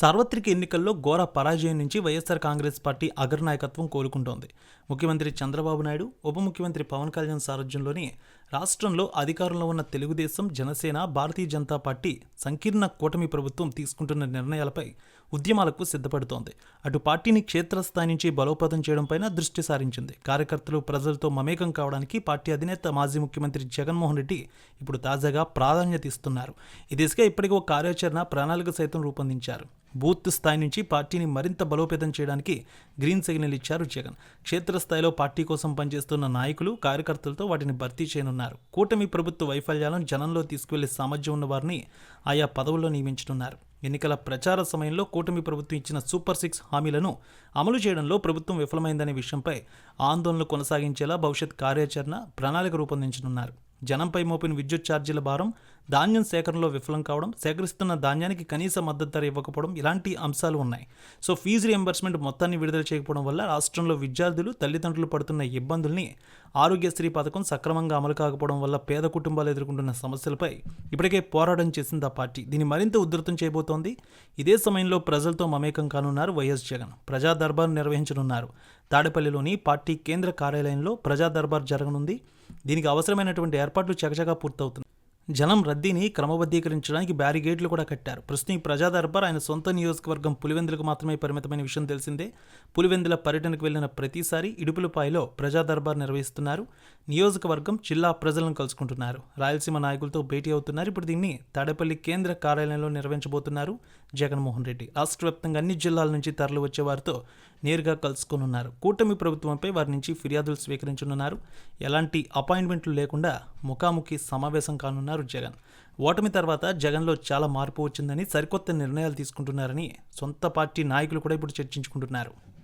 సార్వత్రిక ఎన్నికల్లో ఘోర పరాజయం నుంచి వైఎస్ఆర్ కాంగ్రెస్ పార్టీ అగ్రనాయకత్వం కోలుకుంటోంది. ముఖ్యమంత్రి చంద్రబాబు నాయుడు ఉప ముఖ్యమంత్రి పవన్ కళ్యాణ్ సారథ్యంలోని రాష్ట్రంలో అధికారంలో ఉన్న తెలుగుదేశం జనసేన భారతీయ జనతా పార్టీ సంకీర్ణ కూటమి ప్రభుత్వం తీసుకుంటున్న నిర్ణయాలపై ఉద్యమాలకు సిద్ధపడుతోంది. అటు పార్టీని క్షేత్రస్థాయి నుంచి బలోపేతం చేయడంపైన దృష్టి సారించింది. కార్యకర్తలు ప్రజలతో మమేకం కావడానికి పార్టీ అధినేత మాజీ ముఖ్యమంత్రి జగన్మోహన్ రెడ్డి ఇప్పుడు తాజాగా ప్రాధాన్యత ఇస్తున్నారు. ఈ దిశగా ఇప్పటికే ఒక కార్యాచరణ ప్రణాళిక సైతం రూపొందించారు. బూత్ స్థాయి నుంచి పార్టీని మరింత బలోపేతం చేయడానికి గ్రీన్ సిగ్నల్ ఇచ్చారు జగన్. క్షేత్రస్థాయిలో పార్టీ కోసం పనిచేస్తున్న నాయకులు కార్యకర్తలతో వాటిని భర్తీ చేయనున్నారు. కూటమి ప్రభుత్వ వైఫల్యాలను జనంలో తీసుకువెళ్ళే సామర్థ్యం ఉన్న వారిని ఆయా పదవుల్లో నియమించనున్నారు. ఎన్నికల ప్రచార సమయంలో కూటమి ప్రభుత్వం ఇచ్చిన సూపర్ సిక్స్ హామీలను అమలు చేయడంలో ప్రభుత్వం విఫలమైందనే విషయంపై ఆందోళనలు కొనసాగించేలా భవిష్యత్ కార్యాచరణ ప్రణాళిక రూపొందించనున్నారు. జనంపై మోపిన విద్యుత్ ఛార్జీల భారం ధాన్యం సేకరణలో విఫలం కావడం సేకరిస్తున్న ధాన్యానికి కనీస మద్దతు ధర ఇవ్వకపోవడం ఇలాంటి అంశాలు ఉన్నాయి. సో ఫీజు రియంబర్స్మెంట్ మొత్తాన్ని విడుదల చేయకపోవడం వల్ల రాష్ట్రంలో విద్యార్థులు తల్లిదండ్రులు పడుతున్న ఇబ్బందుల్ని ఆరోగ్యశ్రీ పథకం సక్రమంగా అమలు కాకపోవడం వల్ల పేద కుటుంబాలు ఎదుర్కొంటున్న సమస్యలపై ఇప్పటికే పోరాటం చేసింది ఆ పార్టీ. దీన్ని మరింత ఉధృతం చేయబోతోంది. ఇదే సమయంలో ప్రజలతో మమేకం కానున్నారు వైఎస్ జగన్. ప్రజా దర్బార్ నిర్వహించనున్నారు. తాడేపల్లిలోని పార్టీ కేంద్ర కార్యాలయంలో ప్రజా దర్బార్ జరగనుంది. దీనికి అవసరమైనటువంటి ఏర్పాట్లు చకచకా పూర్తవుతున్నాయి. జనం రద్దీని క్రమబద్ధీకరించడానికి బ్యారిగేట్లు కూడా కట్టారు. ప్రస్తుతం ఈ ప్రజా దర్బార్ ఆయన సొంత నియోజకవర్గం పులివెందులకు మాత్రమే పరిమితమైన విషయం తెలిసిందే. పులివెందుల పర్యటనకు వెళ్ళిన ప్రతిసారి ఇడుపులపాయలో ప్రజా దర్బార్ నిర్వహిస్తున్నారు. నియోజకవర్గం జిల్లా ప్రజలను కలుసుకుంటున్నారు. రాయలసీమ నాయకులతో భేటీ అవుతున్నారు. ఇప్పుడు దీన్ని తాడేపల్లి కేంద్ర కార్యాలయంలో నిర్వహించబోతున్నారు జగన్మోహన్ రెడ్డి. రాష్ట్ర వ్యాప్తంగా అన్ని జిల్లాల నుంచి తరలి వచ్చే వారితో నేరుగా కలుసుకోనున్నారు. కూటమి ప్రభుత్వంపై వారి నుంచి ఫిర్యాదులు స్వీకరించనున్నారు. ఎలాంటి అపాయింట్మెంట్లు లేకుండా ముఖాముఖి సమావేశం కానున్నారు. జగన్. ఓటమి తర్వాత జగన్లో చాలా మార్పు వచ్చిందని సరికొత్త నిర్ణయాలు తీసుకుంటున్నారని సొంత పార్టీ నాయకులు కూడా ఇప్పుడు చర్చించుకుంటున్నారు.